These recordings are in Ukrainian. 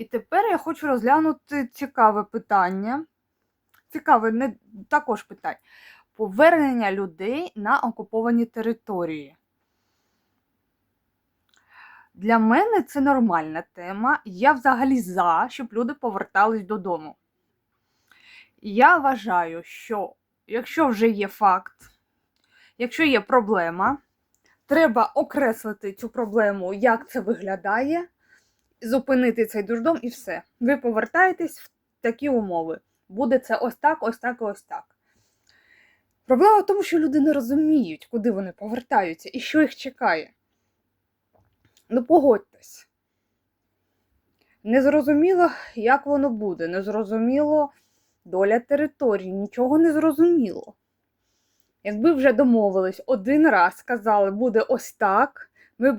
І тепер я хочу розглянути цікаве питання. Цікаве не також питання. Повернення людей на окуповані території. Для мене це нормальна тема. Я взагалі за, щоб люди повертались додому. Я вважаю, що якщо вже є факт, якщо є проблема, треба окреслити цю проблему, як це виглядає, зупинити цей дурдом і все. Ви повертаєтесь в такі умови. Буде це ось так, ось так і ось так. Проблема в тому, що люди не розуміють, куди вони повертаються і що їх чекає. Ну, погодьтесь. Незрозуміло, як воно буде, незрозуміло доля території, нічого не зрозуміло. Якби вже домовились один раз, сказали, буде ось так, ми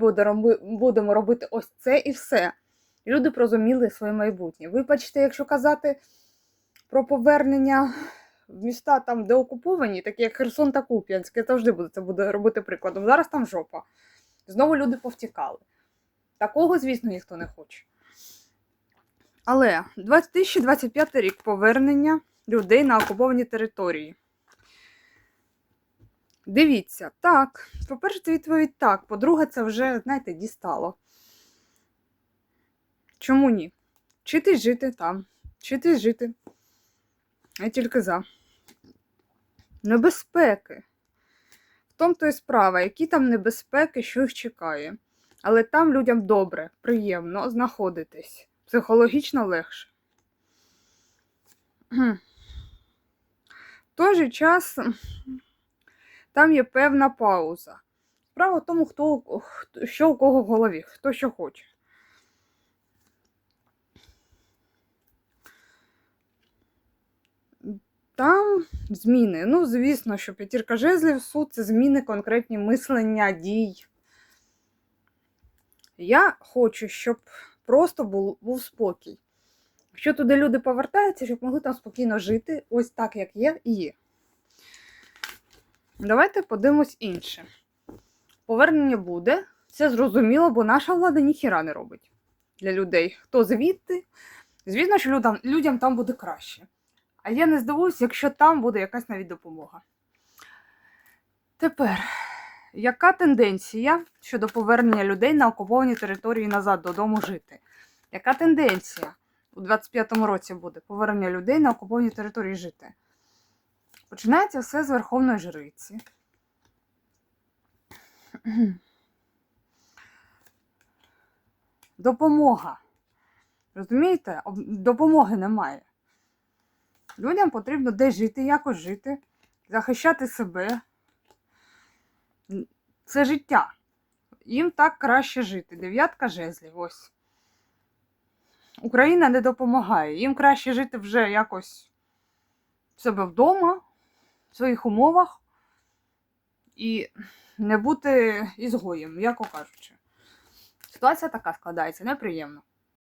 будемо робити ось це і все. Люди б розуміли своє майбутнє. Вибачте, якщо казати про повернення в міста там, де окуповані, такі як Херсон та Куп'янськ, я завжди буду це буде робити прикладом. Зараз там жопа. Знову люди повтікали. Такого, звісно, ніхто не хоче. Але 2025 рік повернення людей на окуповані території. Дивіться, так. По-перше, це відповідь так. По-друге, це вже, знаєте, дістало. Чому ні? Вчитись жити там, вчитись жити. Я тільки за. Небезпеки. В тому то і справа, які там небезпеки, що їх чекає. Але там людям добре, приємно знаходитись. Психологічно легше. В той же час там є певна пауза. Справа в тому, хто, що у кого в голові, хто що хоче. Там зміни. Ну, звісно, що п'ятірка жезлів суд це зміни конкретні мислення, дій. Я хочу, щоб просто був, був спокій. Якщо туди люди повертаються, щоб могли там спокійно жити, ось так, як є, і є. Давайте подивимось інше. Повернення буде. Це зрозуміло, бо наша влада ніхіра не робить для людей. Хто звідти? Звісно, що людям, людям там буде краще. А я не здивуюсь, якщо там буде якась навіть допомога. Тепер, яка тенденція щодо повернення людей на окуповані території назад додому жити? Яка тенденція у 25-му році буде повернення людей на окуповані території жити? Починається все з Верховної Жриці. Допомога. Розумієте? Допомоги немає. Людям потрібно десь жити, якось жити, захищати себе. Це життя. Їм так краще жити. Дев'ятка жезлів, ось. Україна не допомагає. Їм краще жити вже якось в себе вдома, в своїх умовах і не бути ізгоєм, м'яко кажучи. Ситуація така складається, неприємно.